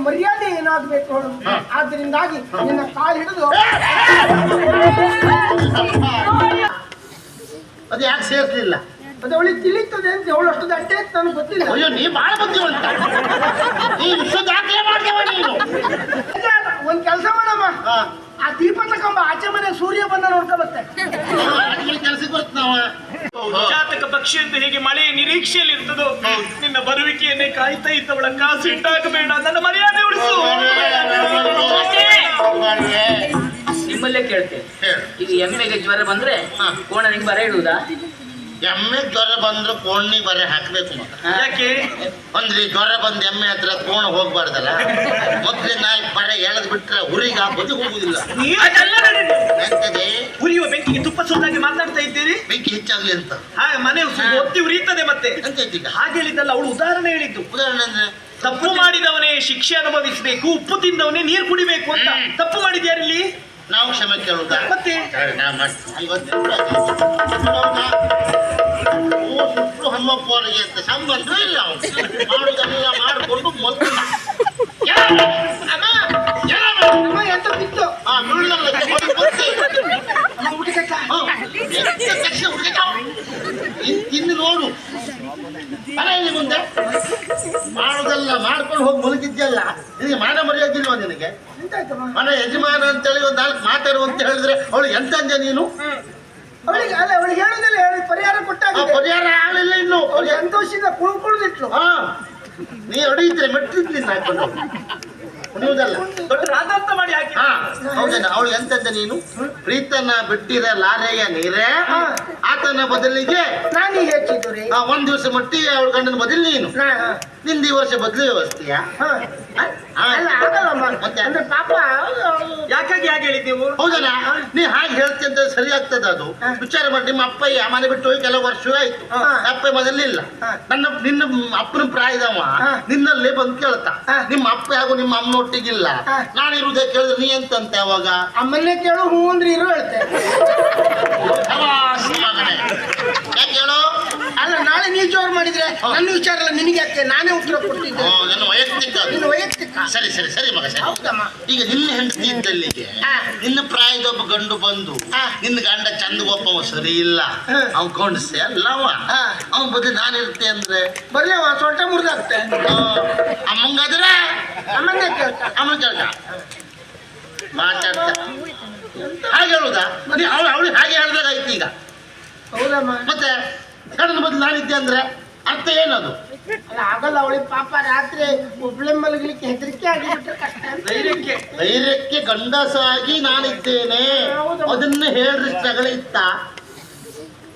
ಮರ್ಯಾದೆ ಏನಾಗಬೇಕು ಅವಳು ಆದ್ದರಿಂದಾಗಿ ನಿನ್ನ ಕಾಲು ಹಿಡಿದು ಅದು ಯಾಕೆ ಸೇರ್ಲಿಲ್ಲ ಅದು ಅವಳಿಗೆ ತಿಳಿತದೆ ಅಂತ ಅವಳು ಅಷ್ಟು ದಟ್ಟೆ ಅಂತ ನನಗೆ ಗೊತ್ತಿಲ್ಲ. ಅಯ್ಯೋ ನೀ ಬಾಳ ಬಂದಿವಂತ ನೀ ವಿಶ್ವ ದಾಖಲೆ ಮಾಡ್ತೇವ ನೀನು. ಅಲ್ಲ, ಅಲ್ಲ, ಒಂದ್ ಕೆಲಸ ಮಾಡಮ್ಮ. ಆ ದೀಪ ತಕೊಂಬ ಆಚೆ ಮನೆ ಸೂರ್ಯ ಬಂದ ನೋಡ್ಕೊಬತ್ತೆ ಕೆಲಸಕ್ಕೆ ಬರ್ತ ನಾವ ಜಾತಕ ಪಕ್ಷಿ ಅಂತ ಹೇಗೆ ಮಳೆಯ ನಿರೀಕ್ಷೆಯಲ್ಲಿ ಇರ್ತದೋ? ನಿನ್ನ ಬರುವಿಕೆಯನ್ನೇ ಕಾಯ್ತಾ ಇದ್ದವಳ ಕಾಸು ಇಟ್ಟಾಗಬೇಡ. ನನ್ನ ಮರ್ಯಾದೆ ಉಳಿಸು. ನಿಮ್ಮಲ್ಲೇ ಕೇಳ್ತೇನೆ. ಈಗ ಎಮ್ಮೆಗೆ ಜ್ವರ ಬಂದ್ರೆ ಕೋಣ ನಿಂಗೆ ಬರ ಇಡುವುದಾ? ಎಮ್ಮೆ ಜ್ವರ ಬಂದ್ರೆ ಕೋಣಿ ಬರೆ ಹಾಕ್ಬೇಕು ಮಗ. ಯಾಕೆ? ಅಂದ್ರೆ ಜ್ವರ ಬಂದ್ ಎಮ್ಮೆ ಹತ್ರ ಕೋಣ ಹೋಗ್ಬಾರ್ದಲ್ಲ? ಮೊದ್ಲು ನಾಲ್ಕು ಬರೆ ಎಳೆದ್ ಬಿಟ್ರೆ ಹುರಿಗ ಬದುಕು ಬದಿ ಹೋಗುದಿಲ್ಲ. ಉರಿಯುವ ಬೆಂಕಿಗೆ ತುಪ್ಪ ಸುದ್ದಾಗಿ ಮಾತಾಡ್ತಾ ಇದ್ದೀರಿ? ಬೆಂಕಿ ಹೆಚ್ಚಾಗ್ಲಿ ಅಂತ. ಹಾಗೆ ಮನೆ ಒತ್ತಿ ಉರಿಯುತ್ತದೆ ಮತ್ತೆ. ಹಾಗೆ ಹೇಳಿದ್ದಲ್ಲ ಅವಳು ಉದಾಹರಣೆ ಹೇಳಿದ್ದು. ಉದಾಹರಣೆ ಅಂದ್ರೆ? ತಪ್ಪು ಮಾಡಿದವನೇ ಶಿಕ್ಷೆ ಅನುಭವಿಸಬೇಕು ಉಪ್ಪು ತಿಂದವನೇ ನೀರು ಕುಡಿಬೇಕು ಅಂತ. ತಪ್ಪು ಮಾಡಿದ್ಯಾರಿಲ್ಲಿ ನಾವು ಕ್ಷಮೆ ಕೇಳುದ ಮತ್ತೆ? ನಾ ಮಾಡ್ತೀನಿ. ಓ, ಅವರಿಗೆ ಅಂತ ಸಂಬಂಧ ಇಲ್ಲ ಅವ್ನು. ಮಾಡುದೆಲ್ಲ ಮಾಡಿಕೊಂಡು ಮಲ್ಕೊಂಡ ಎಂತ ಬಿತ್ತು ಆ, ಇನ್ನು ನೋಡು ಬರ ಇಲ್ಲಿ ಮುಂದೆ ಮಾಡೋದೆಲ್ಲ ಮಾಡ್ಕೊಂಡು ಹೋಗಿ ಮಲಗಿದ್ಯಲ್ಲ ನಿನಗೆ ಮಾನ ಮರ್ಯಾದಿಲ್ವಾ ನಿನಗೆ ಮನೆ ಯಜಮಾನ ಅಂತೇಳಿ ಒಂದ್ ನಾಲ್ಕು ಮಾತಾಡು ಅಂತ ಹೇಳಿದ್ರೆ ಅವಳು ಎಂತಂದೆ ನೀನು ಅವಳಿಗೆ ಅಲ್ಲ ಅವಳಿಗೆ ಹೇಳುದಿಲ್ಲ ಹೇಳಿ ಪರಿಹಾರ ಆ ಪರಿಹಾರ ಆಗಲಿಲ್ಲ ಇನ್ನು ಅವಳು ಸಂತೋಷದಿಂದ ಕುಳ್ಕೊಳ್ದಿಟ್ಲು ಕುಳಿದಿಟ್ಲು. ಹಾ ನೀ ಹೊಡೆಯಿದ್ರೆ ಮೆಟ್ಟಿದ್ಲಿ ಸಾಕೊಂಡು ಕುಣಿಯುವುದಲ್ಲ. ದೊಡ್ಡ ರಾಧಾಂತ ಮಾಡಿ ಹಾಕಿ. ಹಾ ಅವಳು ಎಂತಂದ ನೀನು? ಪ್ರೀತನ ಬಿಟ್ಟಿರ ಲಾರೆಯ ನೀರೇ? ಹಾ. ಆತನ ಬದಲಿಗೆ ನಾನು ಹೆಚ್ಚಿದ್ದು ರೀ. ಒಂದ್ ದಿವಸ ಮಟ್ಟಿ ಅವಳ ಗಂಡನ ಬದಲು ನೀನು. ಹಾ. ನಿಂದ ಈ ವರ್ಷ ಬದಲು ವ್ಯವಸ್ಥೆಯ? ಮತ್ತೆ? ಅಂದ್ರೆ ಪಾಪ ಯಾಕಾಗಿ ಹಾಗೆ ಹೇಳಿದ್ದೆವು ಹೌದಲ್ಲ ನೀ ಹಾಗೆ ಹೇಳ್ತಿ ಅಂತ ಸರಿ ಆಗ್ತದ ಅದು. ಹಾ. ವಿಚಾರ ಮಾಡಿ ನಿಮ್ಮ ಅಪ್ಪಯ್ಯ ಮನೆ ಬಿಟ್ಟು ಹೋಗಿ ಕೆಲವು ವರ್ಷವೇ ಆಯ್ತು. ಹಾ. ಅಪ್ಪ ಮೊದಲಿಲ್ಲ. ಹಾ. ನನ್ನ ನಿನ್ನ ಅಪ್ಪನ ಪ್ರಾಯದವ ಹಾ. ನಿನ್ನಲ್ಲೇ ಬಂದು ಕೇಳ್ತಾ. ಹಾ. ನಿಮ್ಮ ಅಪ್ಪ ಹಾಗೂ ನಿಮ್ಮ ಅಮ್ಮನೊಟ್ಟಿಗಿಲ್ಲ ಒಟ್ಟಿಗಿಲ್ಲ. ನಾನು ಇರುವುದೇ ಕೇಳಿದ್ರೆ ನೀ ಎಂತಂತೆ ಅವಾಗ? ಅಮ್ಮನ್ನೇ ಕೇಳು ಹೂ ಅಂದ್ರೆ ಇರು ಹೇಳ್ತೆ ಶಬಾಷ್ ಮಗನೇ. ಯಾಕೆ ಹೇಳು? ನಾಳೆ ನೀ ಜೋರ್ ಮಾಡಿದ್ರೆ ನನ್ನ ವಿಚಾರ ಎಲ್ಲ ನಿನಗೆ ಯಾಕೆ? ನಾನೇ ಉತ್ತರ ಕೊಡ್ತಿದ್ದೆ. ಓ, ನನ್ನ ವೈಯಕ್ತಿಕ. ಅದು. ನಿನ್ನ ವೈಯಕ್ತಿಕ. ಸರಿ ಸರಿ ಸರಿ ಮಗ ಸರಿ. ಹೌದಮ್ಮ. ಈಗ ನಿನ್ನ ಹೆಂಡತಿ ಇದ್ದಲ್ಲಿಗೆ. ನಿನ್ನ ಪ್ರಾಯದ ಒಬ್ಬ ಗಂಡು ಬಂದು. ನಿನ್ನ ಗಂಡ ಚಂದ ಒಪ್ಪ ಸರಿ ಇಲ್ಲ. ಅವ್ ಕೊಂಡ್ಸೆ ಅಲ್ಲವ. ಹಾ. ಅವನ್ ಬದಲು ನಾನು ಇರ್ತೆ ಅಂದ್ರೆ ಬರ್ಲೇವ ಸೊಂಟ ಮುರಿದಾಗ್ತೆ ಅಮ್ಮಂಗಾದ್ರೆ ಅಮ್ಮನ್ನೇ ಕೇಳ್ತಾ ಅಮ್ಮ ಕೇಳ್ತ ಮಾತಾಡ್ತ. ಹಾಗೆ ಹೇಳುದಾ? ಅವಳು ಅವಳು ಹಾಗೆ ಹೇಳ್ಬೇಕಾಯ್ತು ಈಗ. ಹೌದಮ್ಮ. ಮತ್ತೆ? ಗಂಡನ ಬದಲು ನಾನಿದ್ದೆ ಅಂದ್ರೆ ಅರ್ಥ ಏನದು? ಅಲ್ಲ ಆಗಲ್ಲ ಅವಳಿ ಪಾಪ ರಾತ್ರಿ ಒಬ್ಳೆ ಮಲಗಲಿಕ್ಕೆ ಹೆದರಿಕೆ ಆಗಿಬಿಟ್ರೆ ಕಷ್ಟ. ಧೈರ್ಯಕ್ಕೆ ಧೈರ್ಯಕ್ಕೆ ಗಂಡಸಾಗಿ ನಾನಿದ್ದೇನೆ. ಅದನ್ನ ಹೇಳ್ರಿ ಜಗಳ ಇತ್ತ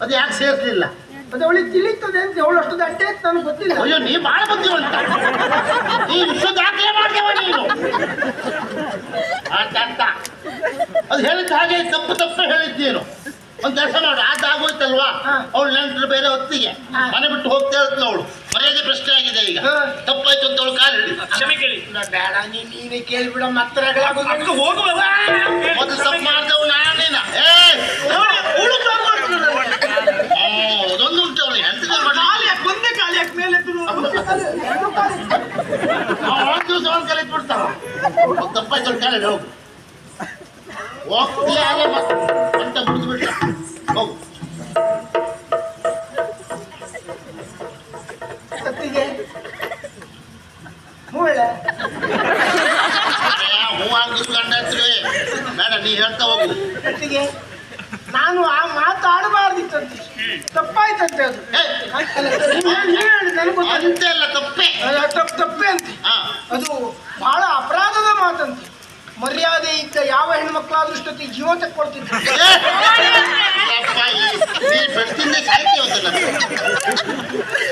ಅದು ಯಾಕೆ ಸೇರ್ಲಿಲ್ಲ? ಅದು ಅವಳಿಗೆ ತಿಳಿತದೆ ಅಂತ ಅವಳು ಅಷ್ಟು ದಡ್ಡೆ ಅಂತ ನನಗೆ ಗೊತ್ತಿಲ್ಲ. ಅಯ್ಯೋ ನೀ ಬಾಳ ಬುದ್ಧಿವಂತ. ನೀ ವಿಶ್ವ ದಾಖಲೆ ಮಾಡ್ತೇವ ನೀನು. ಅಂತ ಅದು ಹೇಳಿದ ಹಾಗೆ ತಪ್ಪು ತಪ್ಪು ಹೇಳಿದ್ದೇನು ಒಂದ್ ಕೆಲಸ ಆತ ಆಗೋಯ್ತಲ್ವಾ? ಅವ್ಳು ನೆಂಟರು ಬೇರೆ ಹೊತ್ತಿಗೆ. ಮನೆ ಬಿಟ್ಟು ಹೋಗ್ತಾ ಇರ್ತಲ್ಲ ಅವಳು. ಮರ್ಯಾದೆ ಪ್ರಶ್ನೆ ಆಗಿದೆ ಈಗ. ತಪ್ಪಾಯ್ತು ಅಂತ ಅವಳು ಕಾಲು ಹಿಡಿ ಕ್ಷಮೆ ಕೇಳಿ. ಬೇಡ ನೀ ನೀನೇ ಕೇಳ್ಬಿಡ ಮತ್ತೆ ಹೋಗುವ ಮೊದಲು ತಪ್ಪು ಮಾಡ್ದವು ನಾನೇನ ಏ. ಅದೊಂದು ಉಂಟು ಅವಳು ಎಂತ ಯಾಕೆ ಒಂದೇ ಕಾಲು ಯಾಕೆ ಮೇಲೆ ಎತ್ತುದು? ಎರಡು ಕಾಲು ಇತ್ತು. ಒಂದು ದಿವಸ ಒಂದು ಕಲಿತು ಬಿಡ್ತಾವ ತಪ್ಪಾಯ್ತು ಅಂತ ಕಾಲು ಹಿಡಿ, ಹೋಗು. ಹೋಗ್ತೀಯ ಹೋಗು ಸತ್ತಿಗೆ ಮೂಳೆ ಹೂ ಹಂಗಿಸ್ ಗಂಡ ಹಚ್ಚಿವೆ ಬೇಡ ನೀ ಹೇಳ್ತಾ ಹೋಗು ಕತ್ತಿಗೆ ನಾನು ಆ ಮಾತು ಆಡಬಾರ್ದಿತ್ತಂತೆ ತಪ್ಪಾಯ್ತಂತೆ ಅದು ನನಗೆ ಗೊತ್ತಾಯ್ತು. ಅಂತೆಲ್ಲ ತಪ್ಪೆ ತಪ್ಪು ಹಾ ಅದು ಬಹಳ ಅಪರಾಧದ ಮಾತಂತೆ ಮರ್ಯಾದೆ ಇದ್ದ ಯಾವ ಹೆಣ್ಮಕ್ಳಾದ್ರೂ ಇಷ್ಟೊತ್ತಿಗೆ ಜೀವ ತಕ್ಕೊಳ್ತಿದ್ರು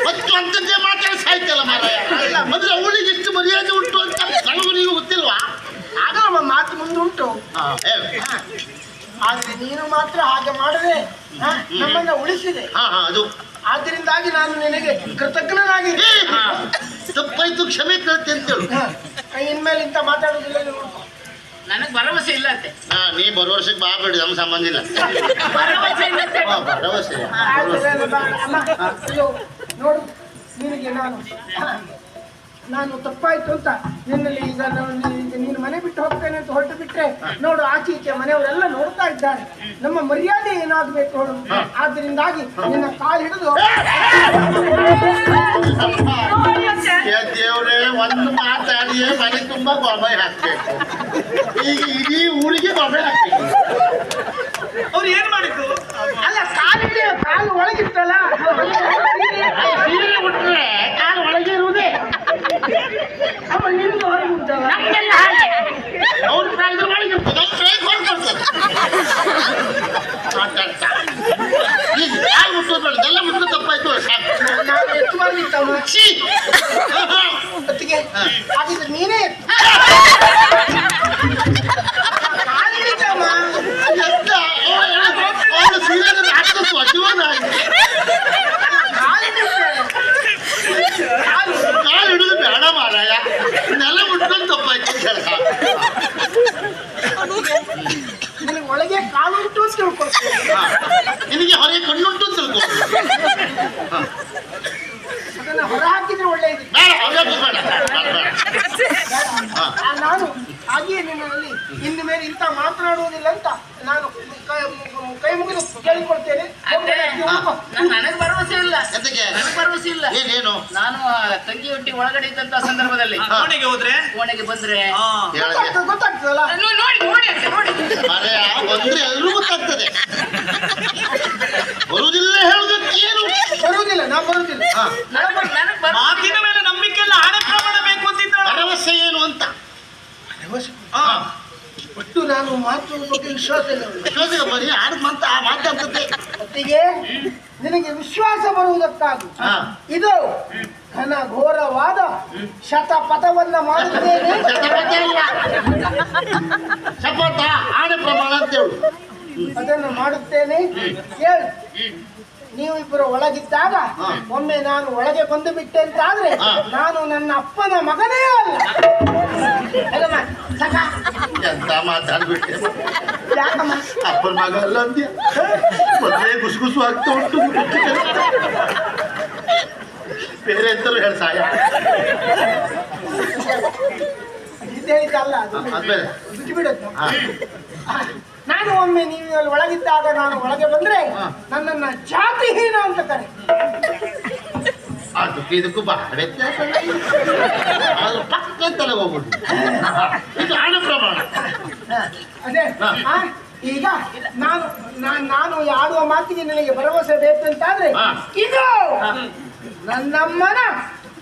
ಮತ್ತು ಅಂಥದ್ದೇ ಮಾತಾಡಿ ಸಾಯ್ತಲ್ಲ ಮಾರಾಯ ಮೊದಲು ಅವಳಿಗೆ ಎಷ್ಟು ಮರ್ಯಾದೆ ಉಂಟು ಅಂತ ನನಗೂ ಗೊತ್ತಿಲ್ವಾ ಆಗ ನಮ್ಮ ಮಾತು ಮುಂದುಂಟು ಆದ್ರೆ ನೀನು ಮಾತ್ರ ಹಾಗೆ ಮಾಡದೆ ನಮ್ಮನ್ನ ಉಳಿಸಿದೆ. ಅದು. ಆದ್ದರಿಂದಾಗಿ ನಾನು ನಿನಗೆ ಕೃತಜ್ಞನಾಗಿದ್ದೆ ತಪ್ಪಾಯ್ತು ಕ್ಷಮೆ ಕೇಳ್ತೆ ಅಂತೇಳು ಇನ್ಮೇಲೆ ಇಂತ ಮಾತಾಡೋದಿಲ್ಲ. ನನಗೆ ಭರವಸೆ ಇಲ್ಲ ಅಂತೆ. ಹಾ ನೀ ಬರೋ ವರ್ಷಕ್ಕೆ ಬಾ ಬೇಡಿ ನಮ್ಮ ಸಂಬಂಧ ಇಲ್ಲ. ಭರವಸೆ ಇಲ್ಲ ಅಂತೆ. ಹಾ, ಭರವಸೆ ಅಯ್ಯೋ, ನೋಡು ನಿನಗೆ ನಾನು ನಾನು ತಪ್ಪಾಯ್ತು ಅಂತ ನಿನ್ನಲ್ಲಿ ಈಗ ನಾನು ಈಗ ನೀನು ಮನೆ ಬಿಟ್ಟು ಹೋಗ್ತೇನೆ ಅಂತ ಹೊರಟು ಬಿಟ್ರೆ ನೋಡು ಆಚೆ ಈಚೆ ಮನೆಯವರೆಲ್ಲ ನೋಡ್ತಾ ಇದ್ದಾರೆ. ನಮ್ಮ ಮರ್ಯಾದೆ ಏನಾಗಬೇಕು ನೋಡು? ಆದ್ರಿಂದಾಗಿ ನಿನ್ನ ಕಾಲು ಹಿಡಿದು ದೇವ್ರೇ ಒಂದು ಮಾತಾಡಿಯೇ ಮನೆ ತುಂಬಾ ಗೊಬ್ಬರ ಹಾಕ್ಬೇಕು. ಈಗ ಇಡೀ ಊರಿಗೆ ಗೊಬ್ಬರ ಹಾಕ್ಬೇಕು. ಅವ್ರು ಏನ್ ಮಾಡಿದ್ರು ಅಲ್ಲ ಕಾಲಿಗೆ ಕಾಲು ಒಳಗಿತ್ತಲ್ಲ? ಸೀರೆ ಉಟ್ರೆ ಕಾಲು ಒಳಗೆ ಇರುವುದೇ. ಅಮ್ಮ ನಿಮ್ದು ಹೊರಗೆ ಉಂಟಲ್ಲ? ಅವ್ರ ಪ್ರಾಯದ ಒಳಗೆ ಎಲ್ಲ ಮುಟ್ಟು ತಪ್ಪಾಯ್ತು. ಸಾಕು. ನಾನು ಎತ್ತು ಛೀ! ಹೊತ್ತಿಗೆ ಹಾಗಿದ್ರೆ ನೀನೇ ಎತ್ತು. ಕಾಲು ಹಿಡಿತಮ್ಮ ಎಂತ? ಅವ್ರು ಸೀರೆನ ಹಾಕಿದ್ರು ಅಜೀವನ ಆಯ್ತು. ಕಾಲು ಹಿಡಿತೇನೆ. ಕಾಲು ಕಾಲು ಹಿಡಿದು ಬೇಡ ಮಾರಾಯ ನೆಲ ಮುಟ್ಕೊಂಡು ತಪ್ಪಾಯ್ತು ಅಂತ ಹೇಳ ನಿನಗೆ ಒಳಗೆ ಕಾಲು ಉಂಟು ಅಂತ ತಿಳ್ಕೊಳ್ತೇನೆ ನಿನಗೆ ಹೊರಗೆ ಕಣ್ಣುಂಟು ಅಂತ ತಿಳ್ಕೊ ಅದನ್ನ ಹೊರ ಹಾಕಿದ್ರೆ ಒಳ್ಳೆಯದು ಬೇಡ ಅವ್ರಿಗೆ ಬೇಡ ಬೇಡ, ಬೇಡ. ಹಾ. ಆ, ನಾನು ಹಾಗೆಯೇ ನಿಮ್ಮಲ್ಲಿ ಇನ್ನು ಮೇಲೆ ಇಂಥ ಮಾತನಾಡುವುದಿಲ್ಲ ಅಂತ ನಾನು ಕೈ ಮುಗಿದು ಕೇಳಿಕೊಳ್ತೇನೆ. ನನಗೆ ಭರವಸೆ ಇಲ್ಲ. ನನಗೆ ಭರವಸೆ ಇಲ್ಲ. ಏನೇನು ನಾನು ತಂಗಿ ಹುಟ್ಟಿ ಒಳಗಡೆ ಇದ್ದಂತ ಸಂದರ್ಭದಲ್ಲಿ ಕೋಣೆಗೆ ಹೋದ್ರೆ? ಕೋಣೆಗೆ ಬಂದ್ರೆ ಗೊತ್ತಾಗ್ತದಲ್ಲ? ನೋಡಿ ನೋಡಿ ನೋಡಿ. ಬಂದ್ರೆ ಎಲ್ಲರೂ ಗೊತ್ತಾಗ್ತದೆ. ಬರುವುದಿಲ್ಲ ಹೇಳುದಕ್ಕೆ ಏನು? ಬರುವುದಿಲ್ಲ ನಾ ಬರುವುದಿಲ್ಲ. ಮಾತಿನ ಮೇಲೆ ನಂಬಿಕೆ ಎಲ್ಲ ಹಣೆ ಪ್ರಮಾಣ ಬೇಕು ಅಂತಿದ್ದ ಭರವಸೆ ಏನು ಅಂತ ಹಾ ಒಟ್ಟು ನಾನು ಮಾತು ಬಗ್ಗೆ ವಿಶ್ವಾಸ ಇಲ್ಲ ವಿಶ್ವಾಸ ಬರೀ ಆಡ್ ಮಾತ ಆ ಮಾತಾಡ್ತದೆ ಹೊತ್ತಿಗೆ ನಿನಗೆ ವಿಶ್ವಾಸ ಬರುವುದಕ್ಕಾಗಿ ಹಾ. ಇದು ಘನ ಘೋರವಾದ ಶತಪಥವನ್ನ ಮಾಡುತ್ತೇನೆ. ಶತಪಥ ಅಲ್ಲ. ಶಪಥ ಆಣೆ ಪ್ರಮಾಣ ಅಂತ ಹೇಳು ಅದನ್ನು ಮಾಡುತ್ತೇನೆ. ಹೇಳಿ ನೀವು ಇಬ್ಬರು ಒಳಗಿದ್ದಾಗ. ಒಮ್ಮೆ ನಾನು ಒಳಗೆ ಬಂದು ಬಿಟ್ಟೆ ಅಂತ ಆದ್ರೆ ನಾನು ನನ್ನ ಅಪ್ಪನ ಮಗನೇ ಅಲ್ಲ. ಎಂತ ಮಾತಾಡ್ಬಿಟ್ಟೆ? ಯಾಕಮ್ಮ? ಅಪ್ಪನ ಮಗ ಅಲ್ಲ ಅಂದ್ಯ? ಮದುವೆ ಗುಸುಗುಸು ಆಗ್ತಾ ಉಂಟು. ಬೇರೆ ಎಂತಲೂ ಹೇಳ ಸಾಯ. ಇದು ಹೇಳಿದ್ದಲ್ಲ ಅದು ಬಿಟ್ಟು ಬಿಡೋದು. ನಾನು ಒಮ್ಮೆ ನೀವು ಅಲ್ಲಿ ಒಳಗಿದ್ದಾಗ ನಾನು ಒಳಗೆ ಬಂದ್ರೆ. ನನ್ನನ್ನ ಜಾತಿಹೀನ ಅಂತ ಕರೆ ಅದಕ್ಕೂ ಇದಕ್ಕೂ ಬಹಳ ವ್ಯತ್ಯಾಸ. ಅದು ಪಕ್ಕ ತಲೆ ಹೋಗ್ಬಿಡು ಇದು ಹಣ ಪ್ರಮಾಣ ಅದೇ. ಆ, ಈಗ ನಾನು ನಾನ್- ನಾನು ಆಡುವ ಮಾತಿಗೆ ನಿನಗೆ ಭರವಸೆ ಬೇಕು ಅಂತಾದ್ರೆ ಇದು ನನ್ನಮ್ಮನ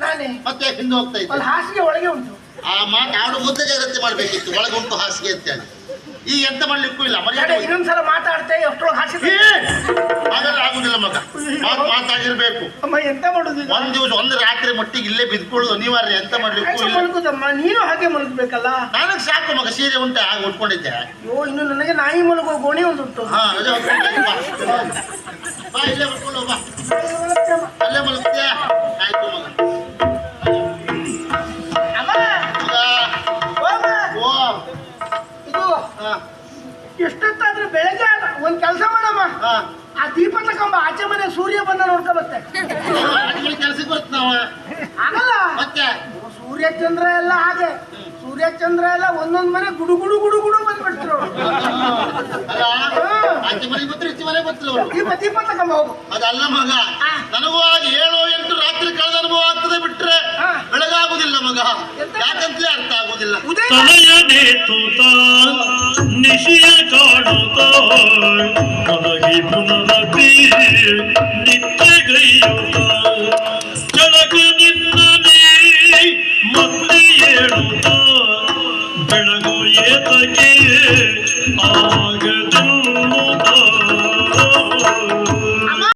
ನಾನೇ? ಮತ್ತೆ ಹಿಂದೆ ಹೋಗ್ತಾ ಇದ್ದೆ. ಒಂದು ಹಾಸಿಗೆ ಒಳಗೆ ಉಂಟು. ಆ ಮಾತು ಆಡು ಮುದ್ದೆ ಜಾಗ್ರತೆ ಮಾಡ್ಬೇಕಿತ್ತು. ಒಳಗೆ ಉಂಟು ಹಾಸಿಗೆ ಅಂತೇಳಿ ಈಗ ಎಂತ ಮಾಡ್ಲಿಕ್ಕೂ ಇಲ್ಲ ಮರ್ಯಾದೆ. ಇನ್ನೊಂದ್ಸಲ ಮಾತಾಡ್ತೆ ಎಷ್ಟೊಳಗೆ ಹಾಸಿಗೆ ಏ, ಆಗುದಿಲ್ಲ ಮಗ. ಮಾತು ಮಾತಾಗಿರ್ಬೇಕು. ಅಮ್ಮ ಎಂತ ಮಾಡುದಿಲ್ಲ? ಒಂದ್ ದಿವಸ ಒಂದು ರಾತ್ರಿ ಮಟ್ಟಿಗೆ ಇಲ್ಲೇ ಬಿದ್ಕೊಳ್ಳುದು ಅನಿವಾರ್ಯ ಎಂತ ಮಾಡ್ಲಿಕ್ಕೂ ಯಾಕೆ ಇಲ್ಲ. ಮಲಗುದಮ್ಮ. ನೀನು ಹಾಗೆ ಮಲಗಬೇಕಲ್ಲ? ನನಗೆ ಸಾಕು ಮಗ ಸೀರೆ ಉಂಟೆ ಹಾಗೆ ಉಟ್ಕೊಂಡಿದ್ದೆ. ಅಯ್ಯೋ ಇನ್ನು ನನಗೆ ನಾಯಿ ಮಲಗುವ ಗೋಣಿ ಒಂದು ಉಂಟು. ಹಾ ಅದೇ. ಬಾ ಇಲ್ಲೇ ಮಲ್ಕೊಂಡು ಬಾ. ಅಲ್ಲೇ ಮಲಗ್ತೀಯ? ಆಯ್ತು ಮಗ. ಆ ದೀಪ ಕಂಬ ಆಚೆ ಮನೆ ಸೂರ್ಯ ಬಂದ ನೋಡ್ಕೊಬತ್ತೆ ಕೆಲ್ಸಕ್ಕೆ ಬರ್ತ ನಾವ. ಆಗಲ್ಲ. ಮತ್ತೆ? ಸೂರ್ಯ ಚಂದ್ರ ಎಲ್ಲ ಹಾಗೆ. ಸೂರ್ಯ ಚಂದ್ರ ಎಲ್ಲ ಒಂದೊಂದ್ ಮನೆ ಗುಡು ಗುಡು ಗುಡು ಗುಡು ಬಂದ್ಬಿಡ್ತಿರು. ಅಲ್ಲ ಆಚೆ ಮನೆಗೆ ಗೊತ್ತಿರ ಈಚೆ ಮನೆಗೆ ಗೊತ್ತಿಲ್ಲ ಅವರು. ದೀಪ ದೀಪ ತಕೊಂಬ ಹೋಗು. ಅದಲ್ಲ ಮಗ ನನಗೂ ಆಗ ಏಳು ಎಂಟು ರಾತ್ರಿ ಕಳೆದ ಅನುಭವ ಆಗ್ತದೆ ಬಿಟ್ರೆ. ಬೆಳಗಾಗುದಿಲ್ಲ ಮಗ. ಯಾಕಂತಲೇ ಅರ್ಥ ಆಗುದಿಲ್ಲ. ನಿಶಿಯ ಕಾಡುತ್ತ ನನಗೆ ಪುನರಪಿ ನಿನ್ನ